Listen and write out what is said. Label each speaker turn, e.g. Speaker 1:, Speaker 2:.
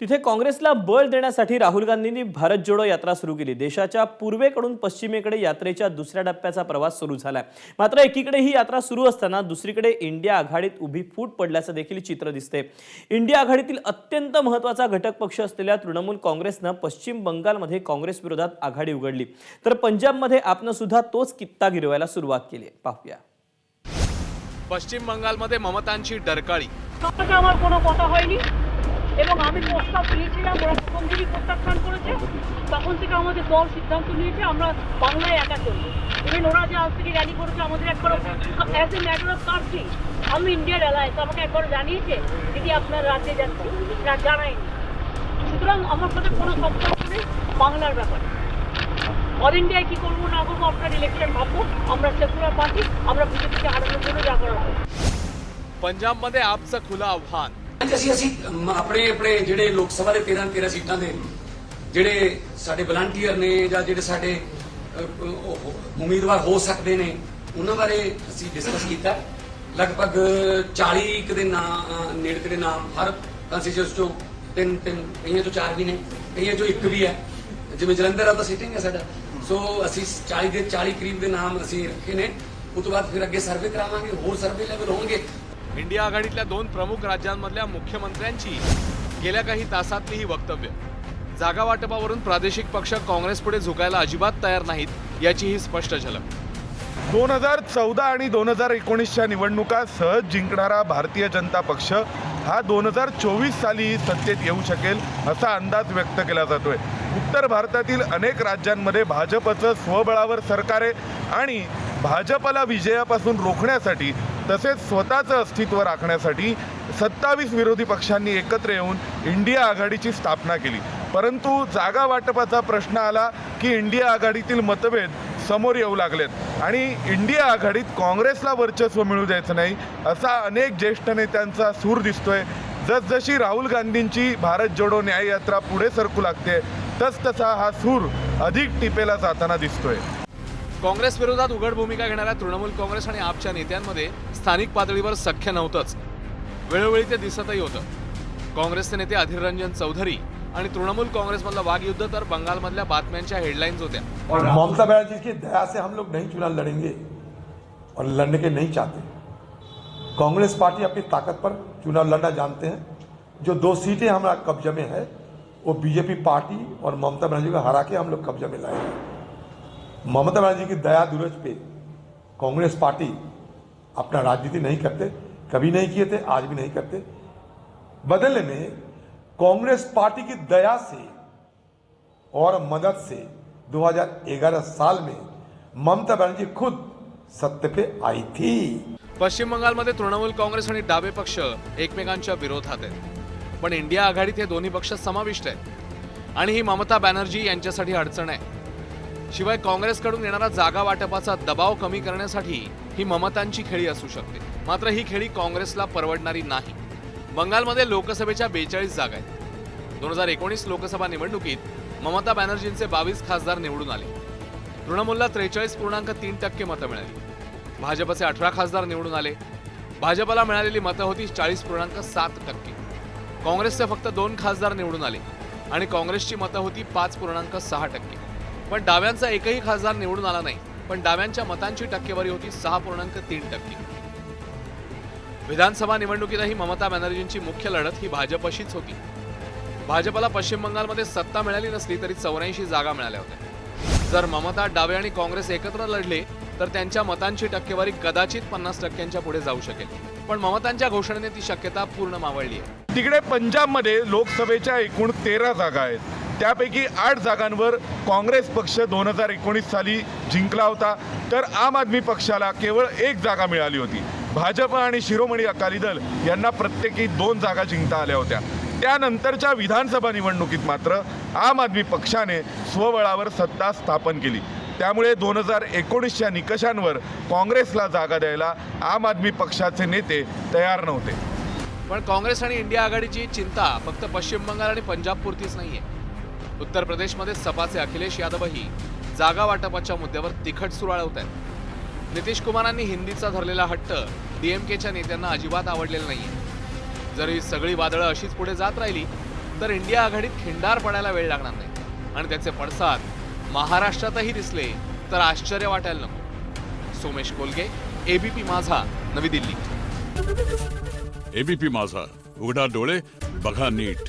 Speaker 1: तिथे काँग्रेसला बळ देण्यासाठी राहुल गांधींनी भारत जोडो यात्रा सुरू केली. देशाच्या पूर्वेकडून पश्चिमेकडे यात्रेच्या दुसऱ्या टप्प्याचा प्रवास सुरू झाला मात्र एकीकडे ही यात्रा सुरू असताना दुसरीकडे इंडिया आघाडीत उभी फूट पडल्याचं देखील चित्र दिसते इंडिया आघाडीतील अत्यंत महत्त्वाचा घटक पक्ष असलेल्या तृणमूल काँग्रेसनं पश्चिम बंगालमध्ये काँग्रेस विरोधात आघाडी उघडली. तर पंजाबमध्ये आपण सुद्धा तोच कित्ता गिरवायला सुरुवात केली पाहूया.
Speaker 2: पश्चिम बंगालमध्ये ममतांची डरकाळी. এবং আমি প্রস্তাব দিয়েছিলাম ওরা প্রথম দিনই প্রত্যাখ্যান করেছে তখন থেকে আমাদের দল সিদ্ধান্ত নিয়েছে আমরা বাংলায় একা চলবো ইভেন ওরা যে আজ থেকে র্যালি করেছে আমাদের একবার as a matter of country আমি ইন্ডিয়ার অ্যালায়েন্স আমাকে একবার জানিয়েছে দিদি আপনার রাজ্যে যাচ্ছি না জানায়নি সুতরাং আমার সাথে কোনো সম্পর্ক নেই বাংলার ব্যাপারে অল ইন্ডিয়ায় কী করবো না করবো আপনার ইলেকশন ভাববো আমরা সেকুলার পার্টি আমরা বিজেপিকে হারানোর জন্য যা করার করবো।
Speaker 3: पंजाबमध्ये आपचं खुलं आव्हान
Speaker 4: ਅੱਜ ਅਸੀਂ ਅਸੀਂ ਆਪਣੇ ਆਪਣੇ ਜਿਹੜੇ ਲੋਕ ਸਭਾ ਦੇ 13 13 ਸੀਟਾਂ ਦੇ ਜਿਹੜੇ ਸਾਡੇ ਵਲੰਟੀਅਰ ਨੇ ਜਾਂ ਜਿਹੜੇ ਸਾਡੇ ਉਮੀਦਵਾਰ ਹੋ ਸਕਦੇ ਨੇ, ਉਹਨਾਂ ਬਾਰੇ ਅਸੀਂ ਡਿਸਕਸ ਕੀਤਾ। ਲਗਭਗ 40 ਕੁ ਦੇ ਨਾਮ ਨੇੜੇ ਤੇੜੇ ਨਾਮ ਹਰ ਕੰਸਟੀਚੁਐਂਸ ਚੋਂ ਤਿੰਨ ਤਿੰਨ ਕਈਆਂ ਚੋਂ ਚਾਰ ਵੀ ਨੇ, ਕਈਆਂ ਚੋਂ ਇੱਕ ਵੀ ਹੈ। ਜਿਵੇਂ ਜਲੰਧਰ ਆ ਤਾਂ ਸਿਟਿੰਗ ਹੈ ਸਾਡਾ। ਸੋ ਅਸੀਂ 40 ਦੇ 40 ਕਰੀਬ ਦੇ ਨਾਮ ਅਸੀਂ ਰੱਖੇ ਨੇ। ਉਸ ਤੋਂ ਬਾਅਦ ਫਿਰ ਅੱਗੇ ਸਰਵੇ ਕਰਾਵਾਂਗੇ, ਹੋਰ ਸਰਵੇ ਲੈਵਲ ਹੋਣਗੇ।
Speaker 3: इंडिया आघाडीतल्या दोन प्रमुख राज्यांमधल्या मुख्यमंत्र्यांची गेल्या काही तासातली ही वक्तव्य. जागा वाटपावरून प्रादेशिक पक्ष काँग्रेसपुढे झुकायला अजिबात तयार नाहीत याची ही स्पष्ट झलक.
Speaker 5: दोन हजार चौदा आणि दोन हजार एकोणीसच्या निवडणुका सहज जिंकणारा भारतीय जनता पक्ष हा दोन हजार चोवीस साली सत्तेत येऊ शकेल असा अंदाज व्यक्त केला जातोय. उत्तर भारतातील अनेक राज्यांमध्ये भाजपचं स्वबळावर सरकार आहे आणि भाजपला विजयापासून रोखण्यासाठी तसेच स्वतःचं अस्तित्व राखण्यासाठी सत्तावीस विरोधी पक्षांनी एकत्र येऊन इंडिया आघाडीची स्थापना केली. परंतु जागा वाटपाचा प्रश्न आला की इंडिया आघाडीतील मतभेद समोर येऊ लागलेत. आणि इंडिया आघाडीत काँग्रेसला वर्चस्व मिळू द्यायचं नाही असा अनेक ज्येष्ठ नेत्यांचा सूर दिसतोय. जसजशी राहुल गांधींची भारत जोडो न्याय यात्रा पुढे सरकू लागते तसतसा हा सूर अधिक टिपेला जाताना दिसतोय.
Speaker 3: काँग्रेस विरोधात उघड भूमिका घेणाऱ्या तृणमूल काँग्रेस आणि आपच्या नेत्यांमध्ये स्थानिक पातळीवर सख्य नव्हतंच. वेळोवेळी ते दिसतही होतं. काँग्रेसचे नेते अधीर रंजन चौधरी आणि तृणमूल काँग्रेसमधलं वाघयुद्ध तर बंगालमधल्या बातम्यांच्या हेडलाईन्स होत्या.
Speaker 6: और ममता बनर्जी की दया से हम लोग नहीं चुनाव लड़ेंगे और लड़ने के नहीं चाहते। कांग्रेस पार्टी अपनी ताकत पर चुनाव लड़ना जानते हैं। जो दो सीटें हमारा कब्जे में है वो बीजेपी पार्टी और ममता बनर्जी को हरा के हम लोग कब्जे में लाएंगे ममता बनर्जी की दया दुरज पे कांग्रेस पार्टी अपना राजनीति नहीं करते कभी नहीं किए थे आज भी नहीं करते। बदले में कांग्रेस पार्टी की दया से और मदद से 2011 साल में ममता बनर्जी खुद सत्य पे आई थी।
Speaker 3: पश्चिम बंगालमध्ये तृणमूल काँग्रेस आणि डावे पक्ष एकमेकांच्या विरोधात आहेत. पण इंडिया आघाडीत हे दोन्ही पक्ष समाविष्ट आहेत. आणि ही ममता बॅनर्जी यांच्यासाठी अडचण आहे. शिवाय काँग्रेसकडून येणारा जागा वाटपाचा दबाव कमी करण्यासाठी ही ममतांची खेळी असू शकते. मात्र ही खेळी काँग्रेसला परवडणारी नाही. बंगालमध्ये लोकसभेच्या बेचाळीस जागा आहेत. दोन हजार एकोणीस लोकसभा निवडणुकीत ममता बॅनर्जींचे बावीस खासदार निवडून आले. तृणमूलला त्रेचाळीस पूर्णांक तीन टक्के मतं मिळाली. भाजपचे अठरा खासदार निवडून आले. भाजपला मिळालेली मतं होती चाळीस पूर्णांक सात टक्के. काँग्रेसचे फक्त दोन खासदार निवडून आले आणि काँग्रेसची मतं होती पाच पूर्णांक सहा टक्के. पण डाव्यांचा एकही खासदार निवडून आला नाही. पण डाव्यांच्या मतांची टक्केवारी होती सहा पूर्णांक तीन टक्के. विधानसभा निवडणुकीतही ममता बॅनर्जींची मुख्य लढत ही भाजपशीच होती. भाजपला पश्चिम बंगालमध्ये सत्ता मिळाली नसली तरी चौऱ्याऐंशी जागा मिळाल्या होत्या. जर ममता डावे आणि काँग्रेस एकत्र लढले तर त्यांच्या मतांची टक्केवारी कदाचित पन्नास टक्क्यांच्या पुढे जाऊ शकेल. पण ममतांच्या घोषणेने ती शक्यता पूर्ण मावळली आहे.
Speaker 5: तिकडे पंजाबमध्ये लोकसभेच्या एकूण तेरा जागा आहेत. त्यापैकी आठ जागांवर काँग्रेस पक्ष दोन हजार एकोणीस साली जिंकला होता. तर आम आदमी पक्षाला केवळ एक जागा मिळाली होती. भाजप आणि शिरोमणी अकाली दल यांना प्रत्येकी दोन जागा जिंकता आल्या होत्या. त्यानंतरच्या विधानसभा निवडणुकीत मात्र आम आदमी पक्षाने स्वबळावर सत्ता स्थापन केली. त्यामुळे दोन हजार एकोणीसच्या निकषांवर काँग्रेसला जागा द्यायला आम आदमी पक्षाचे नेते तयार नव्हते.
Speaker 3: पण काँग्रेस आणि इंडिया आघाडीची चिंता फक्त पश्चिम बंगाल आणि पंजाब पुरतीच आहे उत्तर प्रदेशमध्ये सपाचे अखिलेश यादवही जागा वाटपाच्या मुद्द्यावर तिखट सुरळवत आहेत. नितीश कुमारांनी हिंदीचा धरलेला हट्ट डीएमकेच्या नेत्यांना अजिबात आवडलेला नाहीये. जर ही सगळी वादळं अशीच पुढे जात राहिली तर इंडिया आघाडीत खिंडार पडायला वेळ लागणार नाही. आणि त्याचे पडसाद महाराष्ट्रातही दिसले तर आश्चर्य वाटायला नको. सोमेश कोलगे एबीपी माझा नवी दिल्ली.
Speaker 7: एबीपी माझा उघडा डोळे बघा नीट.